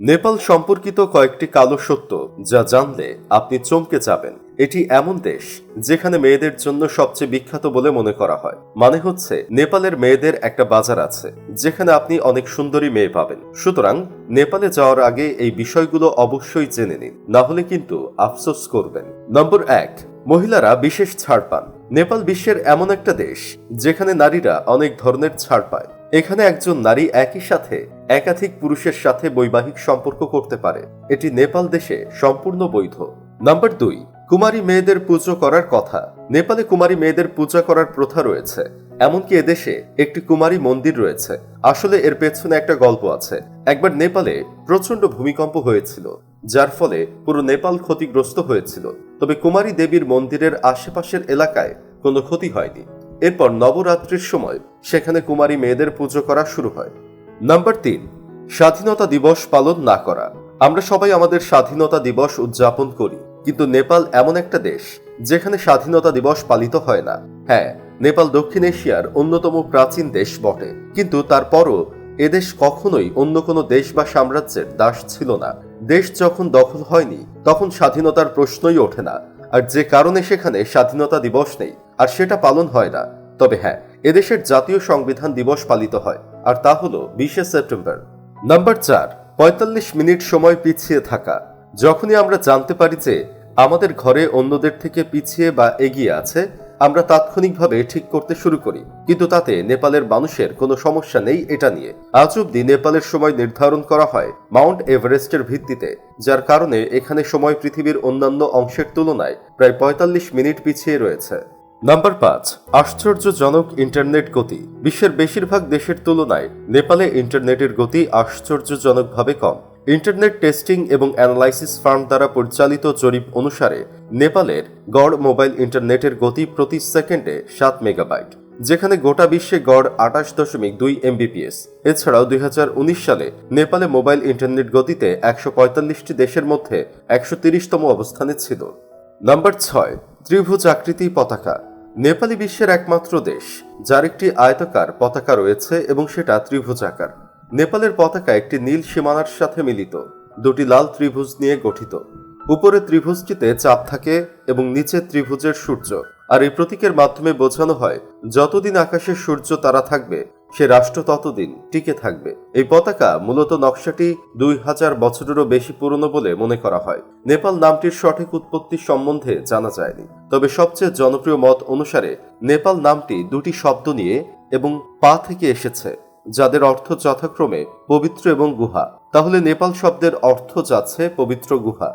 নেপাল সম্পর্কিত কয়েকটি কালো সত্য যা জানলে আপনি চমকে যাবেন। এটি এমন দেশ যেখানে মেয়েদের জন্য সবচেয়ে বিখ্যাত বলে মনে করা হয়। মানে হচ্ছে, নেপালের মেয়েদের একটা বাজার আছে, যেখানে আপনি অনেক সুন্দরী মেয়ে পাবেন। সুতরাং, নেপালে যাওয়ার আগে এই বিষয়গুলো অবশ্যই জেনে নিন, না হলে কিন্তু আফসোস করবেন। নম্বর এক, মহিলারা বিশেষ ছাড় পান। নেপাল বিশ্বের এমন একটা দেশ যেখানে নারীরা অনেক ধরনের ছাড় পায়। এখানে একজন নারী একই সাথে একাধিক পুরুষের সাথে বৈবাহিক সম্পর্ক করতে পারে। এটি নেপাল দেশে সম্পূর্ণ বৈধ। নাম্বার দুই, কুমারী মেয়েদের পুজো করার কথা। নেপালে কুমারী মেয়েদের পূজা করার প্রথা রয়েছে। এমনকি এদেশে একটি কুমারী মন্দির রয়েছে। আসলে এর পেছনে একটা গল্প আছে। একবার নেপালে প্রচণ্ড ভূমিকম্প হয়েছিল, যার ফলে পুরো নেপাল ক্ষতিগ্রস্ত হয়েছিল। তবে কুমারী দেবীর মন্দিরের আশেপাশের এলাকায় কোনো ক্ষতি হয়নি। এরপর নবরাত্রির সময় সেখানে কুমারী মেয়েদের পুজো করা শুরু হয়। নাম্বার তিন, স্বাধীনতা দিবস পালন না করা। আমরা সবাই আমাদের স্বাধীনতা দিবস উদযাপন করি, কিন্তু নেপাল এমন একটা দেশ যেখানে স্বাধীনতা দিবস পালিত হয় না। হ্যাঁ নেপাল দক্ষিণ এশিয়ার অন্যতম প্রাচীন দেশ বটে, কিন্তু তারপরও এদেশ কখনোই অন্য কোনো দেশ বা সাম্রাজ্যের দাস ছিল না। দেশ যখন দখল হয়নি, তখন স্বাধীনতার প্রশ্নই ওঠে না, আর যে কারণে সেখানে স্বাধীনতা দিবস নেই, আর সেটা পালন হয় না। তবে হ্যাঁ এদেশের জাতীয় সংবিধান দিবস পালিত হয়, আর তা হলো বিশে সেপ্টেম্বর। নাম্বার চার, পঁয়তাল্লিশ মিনিট সময় পিছিয়ে থাকা। যখনই আমরা জানতে পারি যে আমাদের ঘরে অন্যদের থেকে পিছিয়ে বা এগিয়ে আছে, আমরা তাৎক্ষণিকভাবে ঠিক করতে শুরু করি। কিন্তু তাতে নেপালের মানুষের কোনো সমস্যা নেই এটা নিয়ে। আজ অব্দি নেপালের সময় নির্ধারণ করা হয় মাউন্ট এভারেস্টের ভিত্তিতে, যার কারণে এখানে সময় পৃথিবীর অন্যান্য অংশের তুলনায় প্রায় পঁয়তাল্লিশ মিনিট পিছিয়ে রয়েছে। নাম্বার পাঁচ, আশ্চর্যজনক ইন্টারনেট গতি। বিশ্বের বেশিরভাগ দেশের তুলনায় নেপালে ইন্টারনেটের গতি আশ্চর্যজনকভাবে কম। ইন্টারনেট টেস্টিং এবং অ্যানালাইসিস ফার্ম দ্বারা পরিচালিত জরিপ অনুসারে নেপালের গড় মোবাইল ইন্টারনেটের গতি প্রতি সেকেন্ডে সাত মেগাবাইট যেখানে গোটা বিশ্বে গড় আঠাশ দশমিক দুই এমবিপিএস এছাড়াও দুই হাজার উনিশ সালে নেপালে মোবাইল ইন্টারনেট গতিতে একশো দেশের মধ্যে একশো তিরিশতম অবস্থানে ছিল। নাম্বার ছয় ত্রিভুজ আকৃতি পতাকা। নেপালি বিশ্বের একমাত্র দেশ, যার একটি আয়তাকার পতাকা রয়েছে এবং সেটা ত্রিভুজাকার নেপালের পতাকা একটি নীল সীমানার সাথে মিলিত। দুটি লাল ত্রিভুজ নিয়ে গঠিত। উপরে ত্রিভুজটিতে চাপ থাকে এবং নিচে ত্রিভুজের সূর্য। আর এই প্রতীকের মাধ্যমে বোঝানো হয়, যতদিন আকাশে সূর্য তারা থাকবে সে রাষ্ট্র ততদিন টিকে থাকবে। এই পতাকা মূলত নকশাটি দুই হাজার বছরেরও বেশি পুরনো বলে মনে করা হয়। নেপাল নামটির সঠিক উৎপত্তি সম্বন্ধে জানা যায়নি। তবে সবচেয়ে জনপ্রিয় মত অনুসারে নেপাল নামটি দুটি শব্দ নিয়ে এবং পা থেকে এসেছে, যাদের অর্থ যথাক্রমে পবিত্র এবং গুহা। তাহলে নেপাল শব্দের অর্থ যাচ্ছে পবিত্র গুহা।